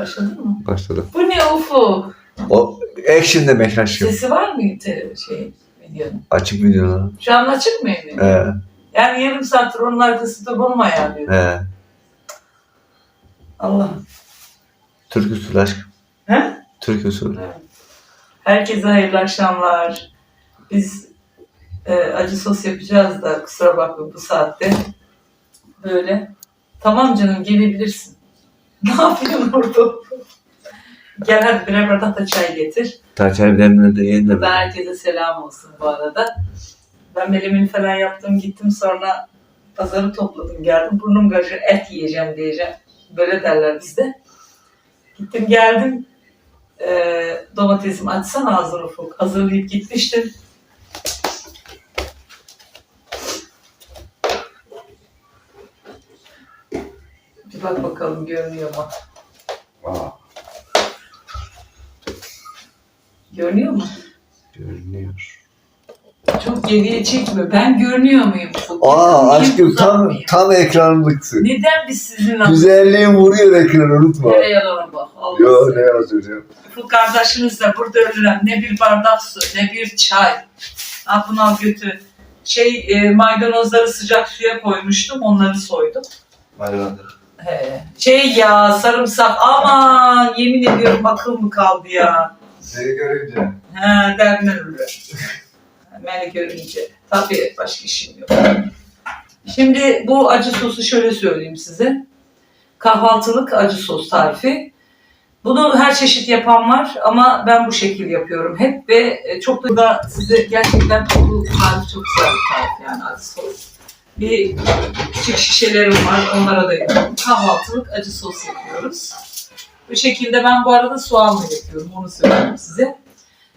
Başladın mı? Başladı. Bu ne Ufuk? O action demek aşkım. Sesi var mı te- şey videonun? Açık videolar. Şu an açık mı evin? He. Yani yarım saattir onun arkasında bunu mu ayarlıyor? He. Allah. Türk usulü aşkım. He? Türk usulü. Herkese hayırlı akşamlar. Biz e, acı sos yapacağız da kusura bakma bu saatte. Böyle. Tamam canım gelebilirsin. Ne yapıyorsun orada? Gel hadi birer bardak da çay getir. Ta çay demle de yenile Ben herkese selam olsun bu arada. Ben melemini falan yaptım gittim sonra pazarı topladım geldim. Burnum gajı et yiyeceğim diyeceğim. Böyle derler bizde. Gittim geldim. Ee, domatesim açsan ağzını ufuk. Hazırlayıp gitmiştim. Bir bak bakalım görünüyor mu? Aa, Görünüyor mu? görünüyor. Çok geriye çekme. Ben görünüyor muyum? Aa Niye aşkım tam tam ekranlıksın. Neden biz sizinle Güzelliğin vuruyor ekranı unutma. Nereye yalan bak. Allah Yo ne yazıyor? Bu kardeşinizle burada ölülen ne bir bardak su ne bir çay. Ha bunu al götür. Şey e, maydanozları sıcak suya koymuştum onları soydum. Hayvandır. He. Şey ya sarımsak aman yemin ediyorum akıl mı kaldı ya. Seni görünce. He derdinden ölür. Beni görünce. Tabii başka işim yok. Şimdi bu acı sosu şöyle söyleyeyim size. Kahvaltılık acı sos tarifi. Bunu her çeşit yapan var ama ben bu şekil yapıyorum hep ve e, çok da da size gerçekten bu tarif çok güzel bir tarif yani acı sos. Bir küçük şişelerim var onlara da yapıyorum. Kahvaltılık acı sos yapıyoruz. Bu şekilde ben bu arada soğanla yapıyorum onu söyleyeyim size.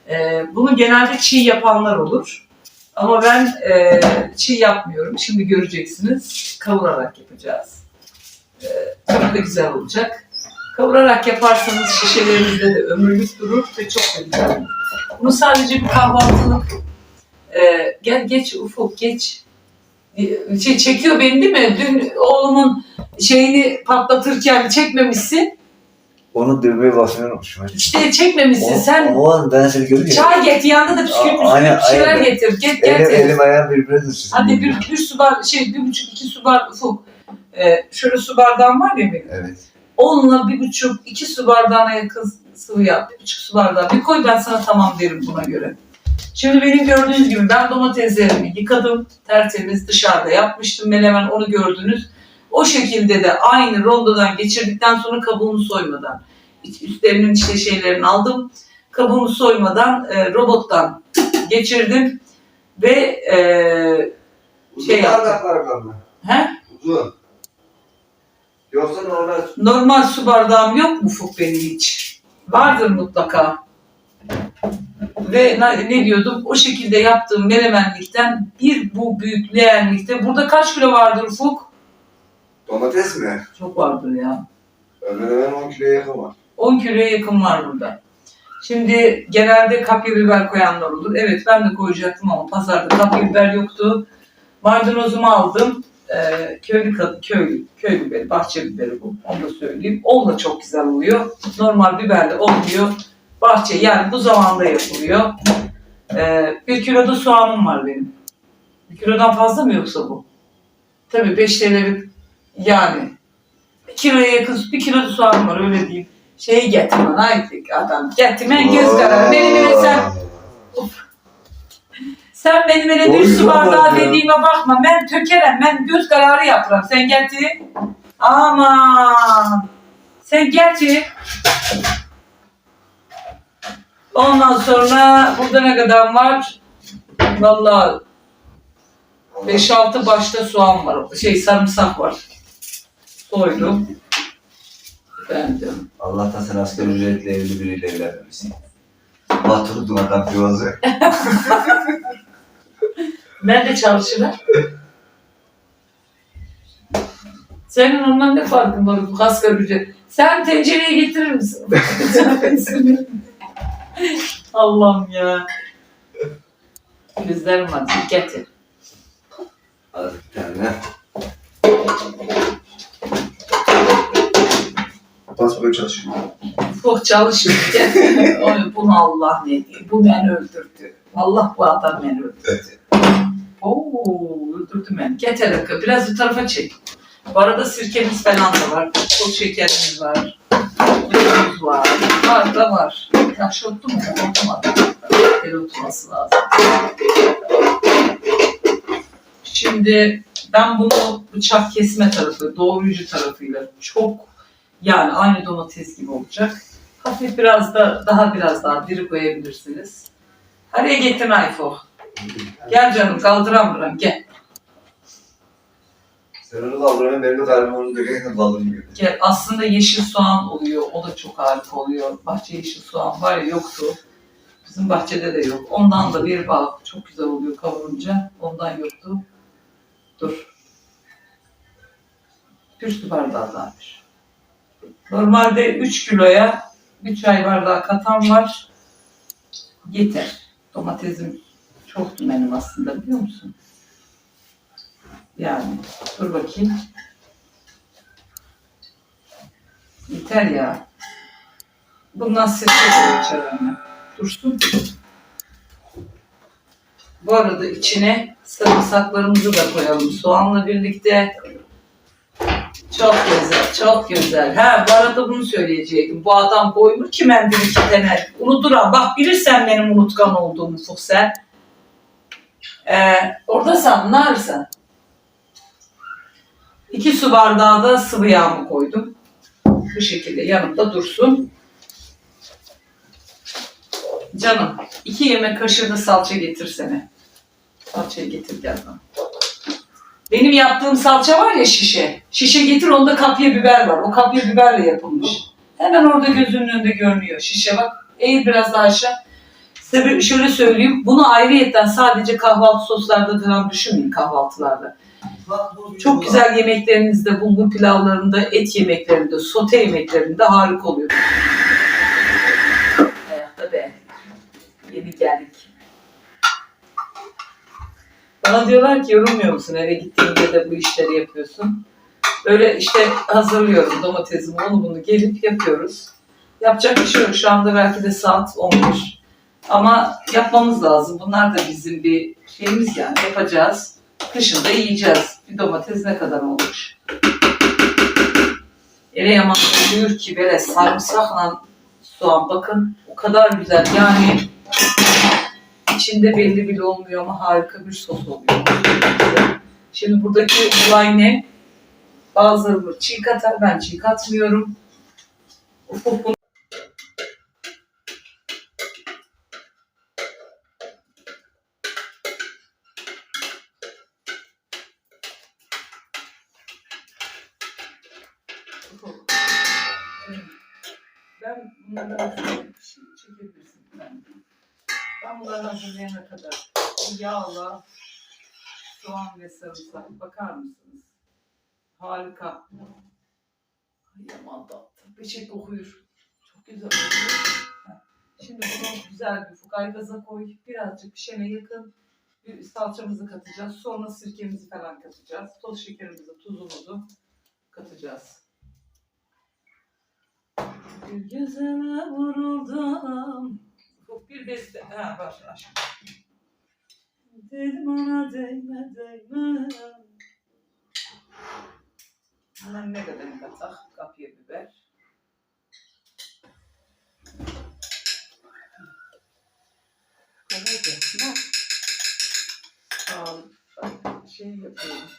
Ee, bunu genelde çiğ yapanlar olur. Ama ben e, çiğ yapmıyorum. Şimdi göreceksiniz. Kavurarak yapacağız. Ee, çok da güzel olacak. Kavurarak yaparsanız şişelerinizde de ömürlük durur ve çok da güzel olur. Bunu sadece bir kahvaltılık e, gel geç ufuk geç E, şey, çekiyor beni değil mi? Dün oğlumun şeyini patlatırken çekmemişsin. Onu düğmeye basmayı unutmuşum. İşte çekmemişsin. Sen O an ben seni görünce. Çay getir yanında da bisküvit bir şeyler aynen. getir. Get Elim, getir. elim ayağım birbirine düşsün. Hadi bir, bir su bar, şey bir buçuk iki su bar ufuk. Ee, şöyle su bardağım var ya benim. Evet. Onunla bir buçuk iki su bardağına yakın sıvı yap. Bir buçuk su bardağı. Bir koy ben sana tamam derim buna göre. Şimdi benim gördüğünüz gibi ben domateslerimi yıkadım. Tertemiz dışarıda yapmıştım. Menemen onu gördünüz. O şekilde de aynı rondodan geçirdikten sonra kabuğunu soymadan. Üstlerinin işte şeylerini aldım. Kabuğunu soymadan e, robottan geçirdim. Ve e, Şey yaptım. bardaklar mı? he? Uzun. Yoksa normal normal su bardağım yok mu Ufuk benim hiç? Vardır mutlaka. Ve ne, diyordum? O şekilde yaptığım menemenlikten bir bu büyük leğenlikte. Burada kaç kilo vardır Ufuk? Domates mi? Çok vardır ya. Hemen hemen 10 kiloya yakın var. 10 kiloya yakın var burada. Şimdi genelde kapya biber koyanlar olur. Evet ben de koyacaktım ama pazarda kapya biber yoktu. Maydanozumu aldım. Ee, köylü kadın, köylü, köy biberi, bahçe biberi bu. Onu da söyleyeyim. Onunla çok güzel oluyor. Normal biberle olmuyor. Bahçe yani bu zamanda yapılıyor. Ee, bir kilo da soğanım var benim. Bir kilodan fazla mı yoksa bu? Tabii 5 TL'lik yani. Bir kiloya yakın, bir kilo da soğanım var öyle diyeyim. Şeyi getirmen haydi adam. Getirmen göz kararı. Benim öyle sen sen benim öyle bir su bardağı dediğime bakma. Ben tökerem. Ben göz kararı yaparım. Sen getir. Aman. Sen getir. Ondan sonra burada ne kadar var? Vallahi 5-6 başta soğan var. Şey sarımsak var. Soydum. Efendim. Allah'tan sen asgari ücretli evli biriyle evlenmemişsin. Batırdın adam yuvazı. Nerede çalışırlar? Senin ondan ne farkın var bu asgari ücret? Sen tencereyi getirir misin? Allah'ım ya. Gözlerim var. Getir. Hadi bir tane. basmaya çalışıyor. Çok çalışırken Oy, bunu Allah ne diyor? Bu beni öldürdü. Allah bu adam beni öldürdü. Oo, öldürdü beni. Getir akı. Biraz bu tarafa çek. Bu arada sirkemiz falan da var. Toz şekerimiz var. Tuzumuz var. Var da var. Yaş oldu mu? Oturmadı. Oturması lazım. Şimdi ben bunu bıçak kesme tarafı, doğrayıcı tarafıyla çok yani aynı domates gibi olacak. Hafif biraz da daha biraz daha diri koyabilirsiniz. Hadi getir Ayfo. Gel canım kaldıramıyorum gel. Onu kaldıramıyorsun, benim de kalbim onu dökerken kaldırmıyor. Gel. Aslında yeşil soğan oluyor. O da çok harika oluyor. Bahçe yeşil soğan var ya yoktu. Bizim bahçede de yok. Ondan da bir bak. Çok güzel oluyor kavurunca. Ondan yoktu. Dur. Bir su bardağı varmış. Normalde 3 kiloya bir çay bardağı katan var. Yeter. Domatesim çoktu benim aslında biliyor musun? Yani dur bakayım. Yeter ya. Bundan de içerim Dursun. Bu arada içine sarımsaklarımızı da koyalım soğanla birlikte. Çok güzel, çok güzel. Ha, bu arada bunu söyleyecektim. Bu adam koymuş ki ben bir iki tane. Unuturam. Bak bilirsen benim unutkan olduğumu Fuhsen. Ee, orada sen? İki su bardağı da sıvı yağımı koydum. Bu şekilde yanımda dursun. Canım, iki yemek kaşığı da salça getirsene. Salçayı getir gel. Benim yaptığım salça var ya şişe. Şişe getir onda kapya biber var. O kapya biberle yapılmış. Hemen orada gözünün önünde görünüyor. Şişe bak. Eğil biraz daha aşağı. Size şöyle söyleyeyim. Bunu ayrıyetten sadece kahvaltı soslarda falan düşünmeyin kahvaltılarda. Çok güzel yemeklerinizde, bulgur pilavlarında, et yemeklerinde, sote yemeklerinde harika oluyor. Ayakta be. Yeni geldik. Bana diyorlar ki yorulmuyor musun? Eve gittiğinde de bu işleri yapıyorsun. Böyle işte hazırlıyorum domatesimi, onu bunu gelip yapıyoruz. Yapacak bir şey yok. Şu anda belki de saat 11. Ama yapmamız lazım. Bunlar da bizim bir şeyimiz yani. Yapacağız. Kışın da yiyeceğiz. Bir domates ne kadar olmuş. Ele yaman buyur ki böyle sarımsakla soğan bakın o kadar güzel yani içinde belli bile olmuyor ama harika bir sos oluyor. Şimdi buradaki olay ne? Bazıları çiğ katar ben çiğ katmıyorum. Ufuk Ben bunları şey çekebilirsin. Ben, ben bunları hazırlayana kadar yağla soğan ve sarımsak bakar mısınız? Harika. Ay aman tatlım. Beşik kokuyor. Çok güzel kokuyor. Şimdi bunu güzel bir fukaygaza koy. Birazcık pişene yakın. Bir salçamızı katacağız. Sonra sirkemizi falan katacağız. Toz şekerimizi, tuzumuzu katacağız. Gözüme vuruldum. Ufuk bir beste. Ha başla aşkım. Dedim ona değme değme. Hemen ne kadar katak? Kapya biber. Kolaydı. Ne? Sağ ol. Şey yapıyorum.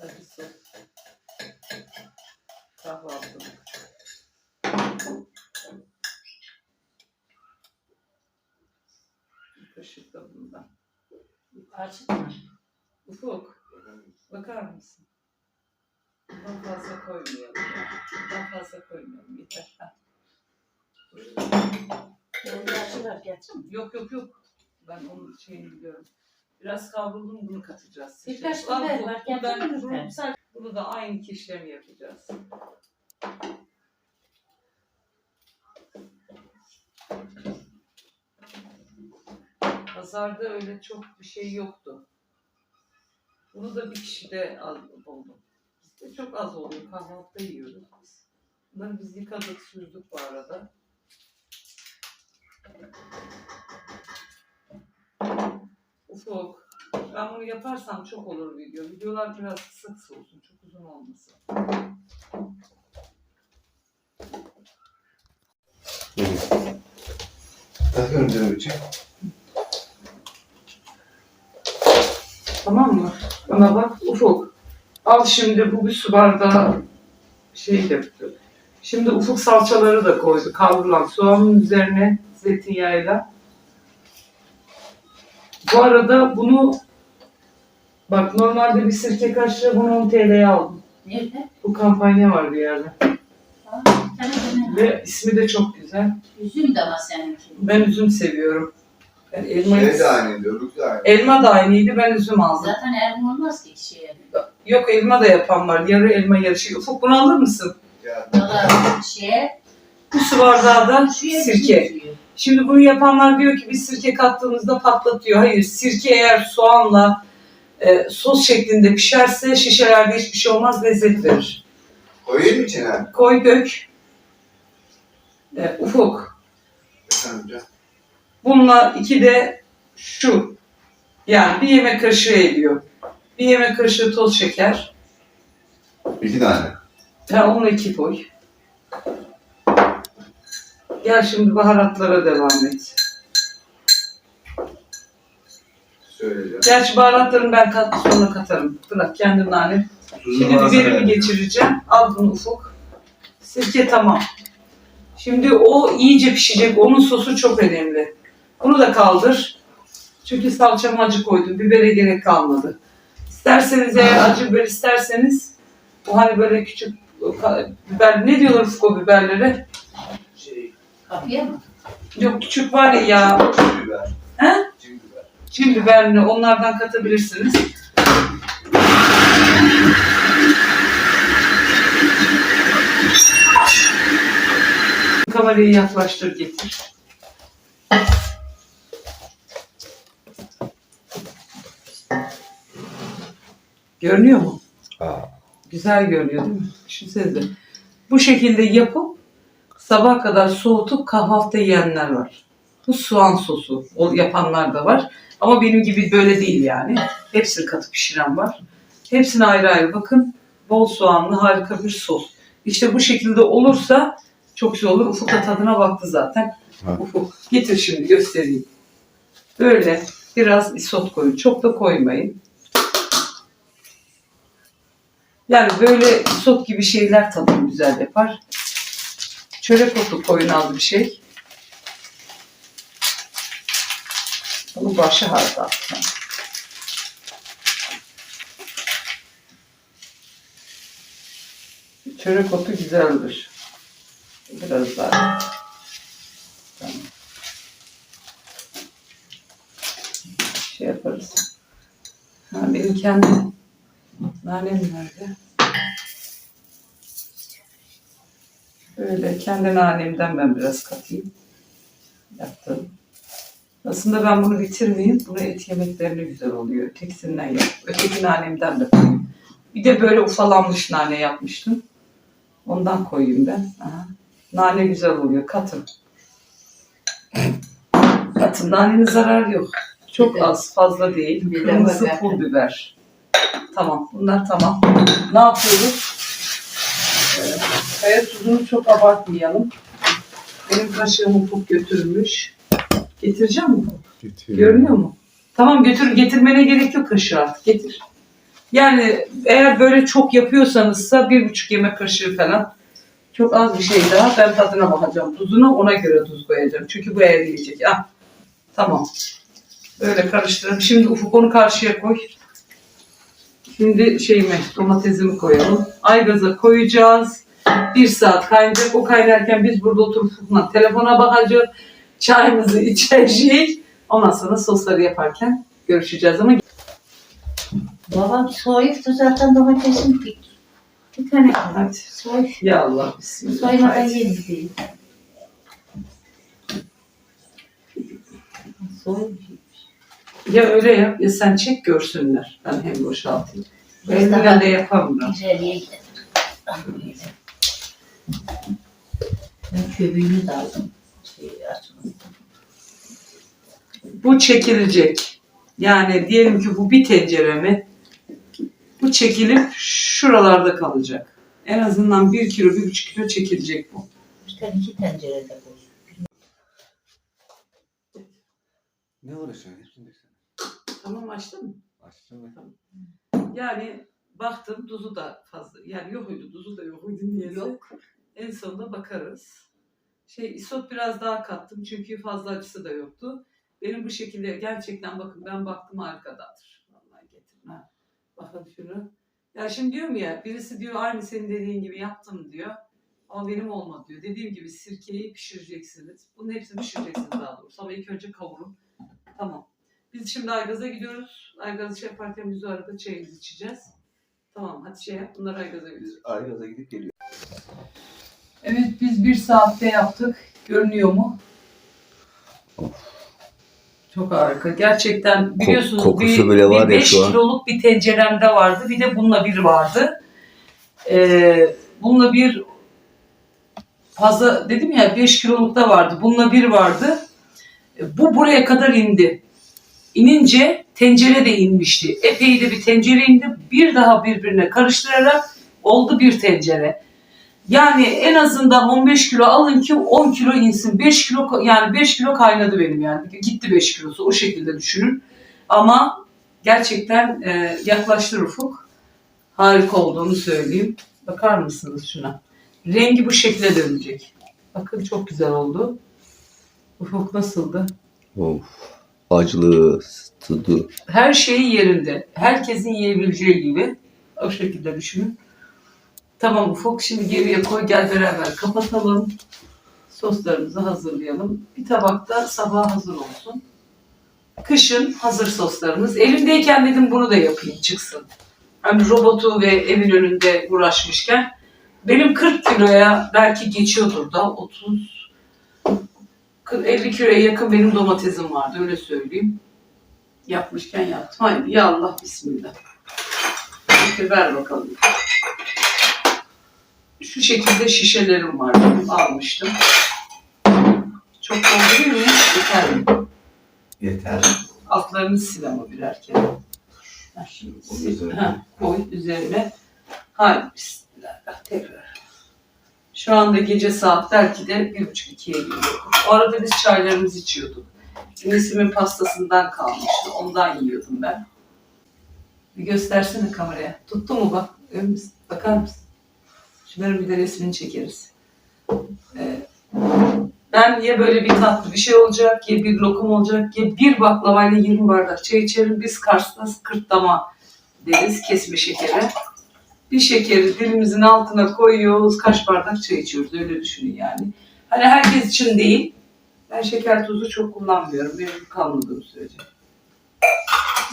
Acı sos. Kahvaltılık. Da bundan. Açık mı? Ufuk, bakar mısın? Bundan fazla koymayalım. ya. Bundan fazla koymayalım. Yeter. Ha. Kendi açı var getir mi? Yok yok yok. Ben onun şeyini biliyorum. Biraz kavruldum bunu katacağız. Birkaç Al biber bu- var, bu ben Bunu da aynı işlemi yapacağız. Pazarda öyle çok bir şey yoktu. Bunu da bir kişide al- buldum. Bizde çok az oluyor. Kahvaltıda yiyoruz biz. Bunları biz yıkadık, süzdük bu arada. Ufuk. Ben bunu yaparsam çok olur video. Videolar biraz kısa kısa olsun. Çok uzun olmasın. Takıyorum canım için. Tamam mı? Bana bak Ufuk. Al şimdi bu bir su bardağı şey yaptı. Şimdi Ufuk salçaları da koydu. Kavrulan soğanın üzerine zeytinyağıyla. Bu arada bunu bak normalde bir sirke kaşığı bunu 10 TL'ye aldım. Nerede? Bu kampanya var bir yerde. Aa, bir. Ve ismi de çok güzel. Üzüm de ama seninki. Ben üzüm seviyorum. Ben elmayı... Şey de aynıydı, öbürkü de aynı. Elma da aynıydı. Ben üzüm aldım. Zaten elma olmaz ki kişiye. Yok elma da yapan var. Yarı elma yarışı. Ufuk bunu alır mısın? Ya, Valla şeye, Bu su bardağı da şuraya sirke. Şimdi bunu yapanlar diyor ki biz sirke kattığımızda patlatıyor. Hayır sirke eğer soğanla e, sos şeklinde pişerse şişelerde hiçbir şey olmaz lezzet verir. Koyayım mı içine? Koy dök. E, ufuk. Efendim can. Bununla iki de şu. Yani bir yemek kaşığı ediyor. Bir yemek kaşığı toz şeker. İki tane. Ha, onu iki koy. Gel şimdi baharatlara devam et. Söyleyeceğim. Gerçi baharatlarını ben kat, sonra katarım. Bırak kendin nane. Şimdi varsa biberimi geçireceğim. Al bunu ufuk. Sirke tamam. Şimdi o iyice pişecek. Onun sosu çok önemli. Bunu da kaldır. Çünkü salçama acı koydum. Bibere gerek kalmadı. İsterseniz eğer acı biber isterseniz o hani böyle küçük biber ne diyorlar o biberlere? Şey, Kapıya mı? Yok küçük var ya ya biber. He? Biber. Çin biberini onlardan katabilirsiniz. Kamerayı yaklaştır getir. Görünüyor mu? Aa. Güzel görünüyor değil mi? Düşünsenize. Bu şekilde yapıp sabah kadar soğutup kahvaltıda yiyenler var. Bu soğan sosu o yapanlar da var. Ama benim gibi böyle değil yani. Hepsini katıp pişiren var. Hepsine ayrı ayrı bakın. Bol soğanlı harika bir sos. İşte bu şekilde olursa çok güzel olur. Ufuk da tadına baktı zaten. Ha. Ufuk getir şimdi göstereyim. Böyle biraz isot koyun. Çok da koymayın. Yani böyle isot gibi şeyler tadını güzel yapar. Çörek otu koyun az bir şey. Bunu başa harda atacağım. Çörek otu güzeldir. Biraz daha. Tamam. Şey yaparız. Ha, benim kendi nanem nerede? Böyle kendi nanemden ben biraz katayım. Yaptım. Aslında ben bunu bitirmeyeyim. Bunu et yemeklerine güzel oluyor. Ötekisinden yap. Öteki nanemden de koyayım. Bir de böyle ufalanmış nane yapmıştım. Ondan koyayım ben. Aha. Nane güzel oluyor. Katın. Katın. Nanenin zararı yok. Çok az, fazla değil. Kırmızı pul biber. Tamam. Bunlar tamam. Ne yapıyoruz? Ee, Kaya tuzunu çok abartmayalım. Benim kaşığım ufuk götürmüş. Getireceğim mi? Görünüyor mu? Tamam götür getirmene gerek yok kaşığı artık getir. Yani eğer böyle çok yapıyorsanızsa bir buçuk yemek kaşığı falan. Çok az bir şey daha. Ben tadına bakacağım. Tuzuna ona göre tuz koyacağım. Çünkü bu eriyecek. Ah, tamam. Böyle karıştıralım. Şimdi ufuk onu karşıya koy. Şimdi şeyimi, domatesimi koyalım. Aygaza koyacağız. Bir saat kaynayacak. O kaynarken biz burada oturup ufukla telefona bakacağız. Çayımızı içeceğiz. Ondan sonra sosları yaparken görüşeceğiz ama Babam soyup da zaten domatesin bir, bir tane kaldı. hadi. Soy. Ya Allah bismillah. Soymadan yedi. Soy. Ya öyle yap ya sen çek görsünler. Ben hem boşaltayım. Elimle daha de yaparım ben. güzelliğe gidelim. köbüğünü de aldım. Açmadım. Bu çekilecek. Yani diyelim ki bu bir tencere mi? Bu çekilip şuralarda kalacak. En azından 1 kilo, 1,5 kilo çekilecek bu. İşte iki tencerede koy. Ne uğraşıyorsun? Tamam açtın mı? Açtın mı? Yani baktım tuzu da fazla. Yani yok uydu, tuzu da yok uydu niye? Yok. En sonunda bakarız. Şey isot biraz daha kattım çünkü fazla acısı da yoktu. Benim bu şekilde gerçekten bakın ben baktım harikadır. Vallahi getirin ha. Bakın şunu. Ya şimdi diyorum ya birisi diyor aynı senin dediğin gibi yaptım diyor. Ama benim olmadı diyor. Dediğim gibi sirkeyi pişireceksiniz. Bunun hepsini pişireceksiniz daha doğrusu. Ama ilk önce kavurun. Tamam. Biz şimdi Aygaz'a gidiyoruz. Aygaz'ı şey yaparken biz o arada çayımızı içeceğiz. Tamam hadi şey yap. Bunlar Aygaz'a gidiyoruz. Aygaza gidip geliyor. Evet biz bir saatte yaptık. Görünüyor mu? Çok harika. Gerçekten biliyorsunuz kokusu bir, bile var bir ya 5 şu an. kiloluk bir tenceremde vardı. Bir de bununla bir vardı. Ee, bununla bir fazla dedim ya 5 kiloluk da vardı. Bununla bir vardı. Bu buraya kadar indi. İnince tencere de inmişti. Epey de bir tencere indi. Bir daha birbirine karıştırarak oldu bir tencere. Yani en azından 15 kilo alın ki 10 kilo insin. 5 kilo yani 5 kilo kaynadı benim yani. Gitti 5 kilosu o şekilde düşünün. Ama gerçekten e, yaklaştı Ufuk. Harika olduğunu söyleyeyim. Bakar mısınız şuna? Rengi bu şekilde dönecek. Bakın çok güzel oldu. Ufuk nasıldı? Of. Acılı, tadı. Her şeyi yerinde. Herkesin yiyebileceği gibi. O şekilde düşünün. Tamam Ufuk şimdi geriye koy gel beraber kapatalım. Soslarımızı hazırlayalım. Bir tabakta sabah hazır olsun. Kışın hazır soslarımız. Elimdeyken dedim bunu da yapayım çıksın. Hani robotu ve evin önünde uğraşmışken. Benim 40 kiloya belki geçiyordur da 30 40, 50 kiloya yakın benim domatesim vardı öyle söyleyeyim. Yapmışken yaptım. Haydi ya Allah bismillah. Peki ver bakalım. Şu şekilde şişelerim var. benim, Almıştım. Çok dolduruyor muyum? Yeter mi? Yeter. Altlarını sil ama birer kere. Ha, şimdi sil. Ha, koy üzerine. Haydi bismillah. Tekrar. Şu anda gece saat belki de bir buçuk ikiye geliyor. O arada biz çaylarımızı içiyorduk. Nesimin pastasından kalmıştı. Ondan yiyordum ben. Bir göstersene kameraya. Tuttu mu bak? Misin? Bakar mısın? Şunların bir de resmini çekeriz. Ee, ben ya böyle bir tatlı bir şey olacak, ya bir lokum olacak, ya bir baklavayla 20 bardak çay içerim. Biz Kars'ta kırtlama deriz, kesme şekeri. Bir şekeri dilimizin altına koyuyoruz, kaç bardak çay içiyoruz. Öyle düşünün yani. Hani herkes için değil. Ben şeker tuzu çok kullanmıyorum. Benim kalmadığım sürece.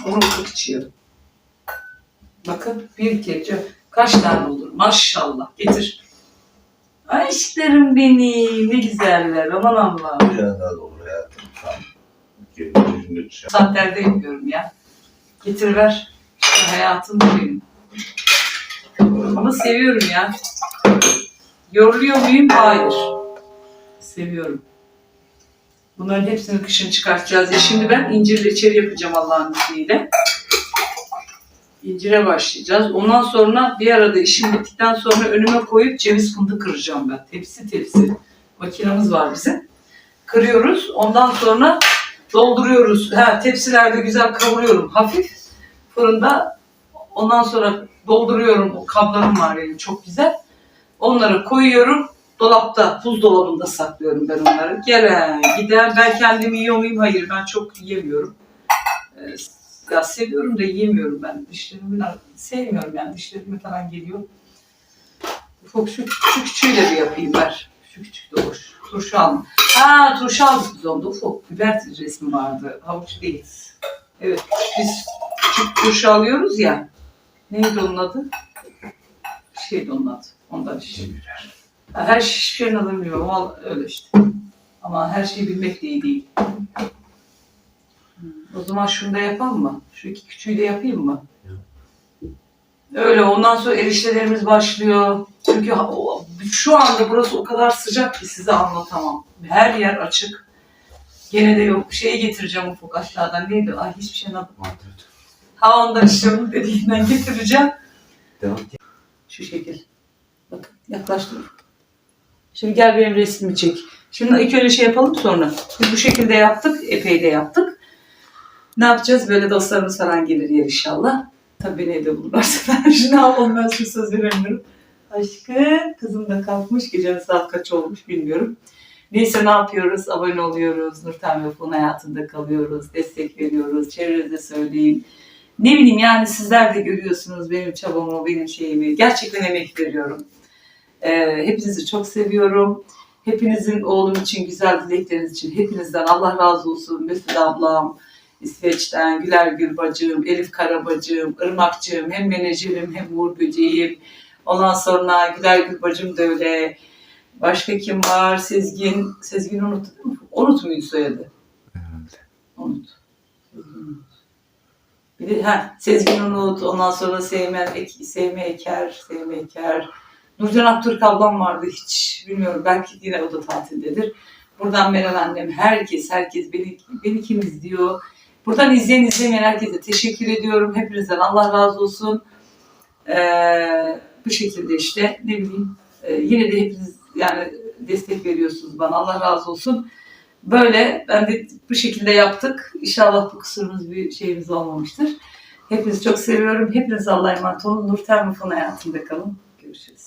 Onu içiyorum. Bakın bir gece kaç tane olur maşallah getir. Aşklarım benim ne güzeller aman Allah'ım. Biraz daha olur hayatım. Düşer. Saatlerde yapıyorum ya. Getir ver. İşte hayatım benim. Ama seviyorum ya. Yoruluyor muyum? Hayır. Seviyorum. Bunların hepsini kışın çıkartacağız. Ya şimdi ben incir reçeli yapacağım Allah'ın izniyle. İncire başlayacağız. Ondan sonra bir arada işim bittikten sonra önüme koyup ceviz fındık kıracağım ben. Tepsi tepsi. Makinamız var bizim. Kırıyoruz. Ondan sonra dolduruyoruz. Ha, tepsilerde güzel kavuruyorum hafif. Fırında ondan sonra dolduruyorum. O kablarım var benim çok güzel. Onları koyuyorum. Dolapta, buzdolabında saklıyorum ben onları. Gelen, giden. Ben kendimi yiyor muyum? Hayır, ben çok yiyemiyorum. Ee, ya seviyorum da yiyemiyorum ben. Dişlerimi sevmiyorum yani. Dişlerime falan geliyor. Ufuk şu, şu küçüğüyle bir yapayım ver. Şu küçük de hoş. Turşu aldım. Ha turşu aldık biz onda ufuk. Biber resmi vardı. Havuç değil. Evet biz küçük turşu alıyoruz ya. Neydi onun adı? Bir şeydi onun adı. Ondan işte. Her şey, şeyin adını bilmiyorum ama öyle işte. Ama her şeyi bilmek de iyi değil. O zaman şunu da yapalım mı? Şu iki küçüğü de yapayım mı? Öyle ondan sonra eriştelerimiz başlıyor. Çünkü o- Şu anda burası o kadar sıcak ki size anlatamam. Her yer açık. Gene de yok. Şeye getireceğim ufuk aşağıdan. Neydi? Ay hiçbir şey anlamadım. Ha ondan işte dediğinden getireceğim. Devam. Şu şekil. Bakın yaklaştır. Şimdi gel benim resmimi çek. Şimdi ilk önce şey yapalım sonra. Biz bu şekilde yaptık. Epey de yaptık. Ne yapacağız? Böyle dostlarımız falan gelir yer inşallah. Tabii beni evde bulurlarsa ben şunu yapalım ben şu söz veremiyorum. Aşkım kızım da kalkmış. Gecenin saat kaç olmuş bilmiyorum. Neyse ne yapıyoruz? Abone oluyoruz. Nurten ve Fon hayatında kalıyoruz. Destek veriyoruz. Çevrenize söyleyin. Ne bileyim yani sizler de görüyorsunuz benim çabamı, benim şeyimi. Gerçekten emek veriyorum. Ee, hepinizi çok seviyorum. Hepinizin oğlum için, güzel dilekleriniz için hepinizden Allah razı olsun. Mesut ablam, İsveç'ten, Güler Gül bacım, Elif Karabacım, Irmakcığım, hem menajerim hem Uğur Böceğim. Ondan sonra Güler Gül bacım da öyle. Başka kim var? Sezgin. Sezgin unuttu değil mi? Unut muydu soyadı? Herhalde. Unut. Sezgin Unut. Bir de ha, Sezgin Unut, ondan sonra Sevme, Ek, Sevme Eker, Sevme Eker. Nurcan Aktürk ablam vardı hiç bilmiyorum belki yine o da tatildedir. Buradan Meral annem, herkes, herkes beni, beni kim izliyor? Buradan izleyen izlemeyen herkese teşekkür ediyorum. Hepinizden Allah razı olsun. Ee, bu şekilde işte ne bileyim e, yine de hepiniz yani destek veriyorsunuz bana. Allah razı olsun. Böyle ben de bu şekilde yaptık. İnşallah bu kusurumuz bir şeyimiz olmamıştır. Hepinizi çok seviyorum. Hepiniz Allah'a emanet olun. Nur Termofon hayatında kalın. Görüşürüz.